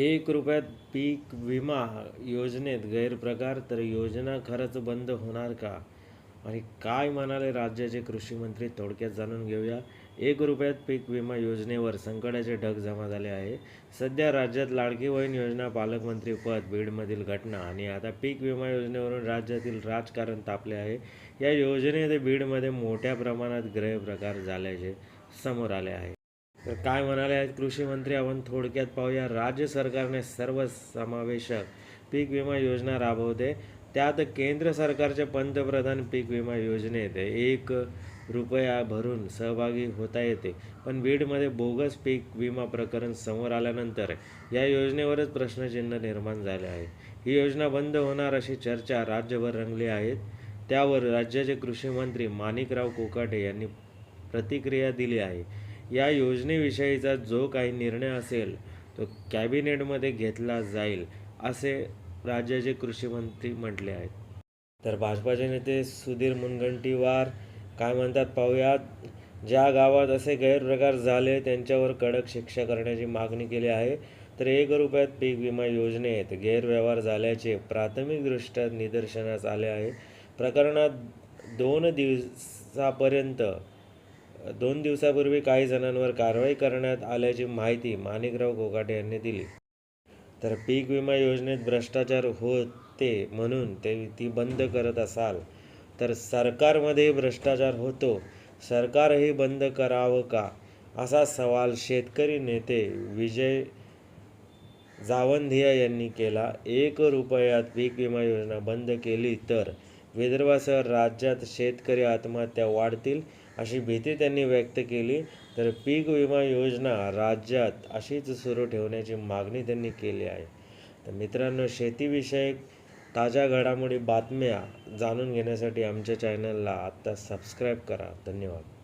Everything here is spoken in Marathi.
एक रुपयात पीक विमा योजनेत गैरप्रकार तर योजना खरंच बंद होणार का? आणि काय म्हणाले राज्याचे कृषी मंत्री? थोडक्यात जाणून घेऊया. एक रुपयात पीक विमा योजनेवर संकटाचे ढग जमा झाले आहे. सध्या राज्यात लाडकी बहीण योजना पालकमंत्री पद बीडमधील घटना आणि आता पीक विमा योजनेवरून राज्यातील राजकारण तापले आहे. या योजनेत बीडमध्ये मोठ्या प्रमाणात गैरप्रकार झाल्याचे समोर आले आहे. तर काय म्हणाले आहेत कृषी मंत्री? आपण थोडक्यात पाहूया. राज्य सरकारने सर्वसमावेशक पीक विमा योजना राबवते. त्यात केंद्र सरकारच्या पंतप्रधान पीक विमा योजनेत एक रुपया भरून सहभागी होता येते. पण बीडमध्ये बोगस पीक विमा प्रकरण समोर आल्यानंतर या योजनेवरच प्रश्नचिन्ह निर्माण झाले आहे. ही योजना बंद होणार अशी चर्चा राज्यभर रंगली आहेत त्यावर राज्याचे कृषी मंत्री माणिकराव कोकाटे यांनी प्रतिक्रिया दिली आहे. या योजनेविषयीचा जो काही निर्णय असेल तो कॅबिनेटमध्ये घेतला जाईल असे राज्याचे कृषीमंत्री म्हटले आहेत. तर भाजपाचे नेते सुधीर मुनगंटीवार काय म्हणतात पाहूयात. ज्या गावात असे गैरप्रकार झाले त्यांच्यावर कडक शिक्षा करण्याची मागणी केली आहे. तर एक रुपयात पीक विमा योजनेत गैरव्यवहार झाल्याचे प्राथमिकदृष्ट्या निदर्शनास आले आहे. प्रकरणात दोन दिवसापर्यंत दोन दिवसापूर्वी काही जणांवर कारवाई करण्यात आल्याची माहिती माणिकराव कोकाटे यांनी दिली. तर पीक विमा योजनेत भ्रष्टाचार होते म्हणून ते ती बंद करत असाल तर सरकारमध्ये भ्रष्टाचार होतो सरकारही बंद करावं का? असा सवाल शेतकरी नेते विजय जावंधिया यांनी केला. एक रुपयात पीक विमा योजना बंद केली तर विदर्भासह राज्यात शेतकरी आत्महत्या वाढतील अशी भीती त्यांनी व्यक्त केली. तर पीक विमा योजना राज्यात अशीच सुरू ठेवण्याची मागणी त्यांनी केली आहे. तर मित्रांनो शेतीविषयक ताज्या घडामोडी बातम्या जाणून घेण्यासाठी आमच्या चॅनलला आत्ता सबस्क्राईब करा. धन्यवाद.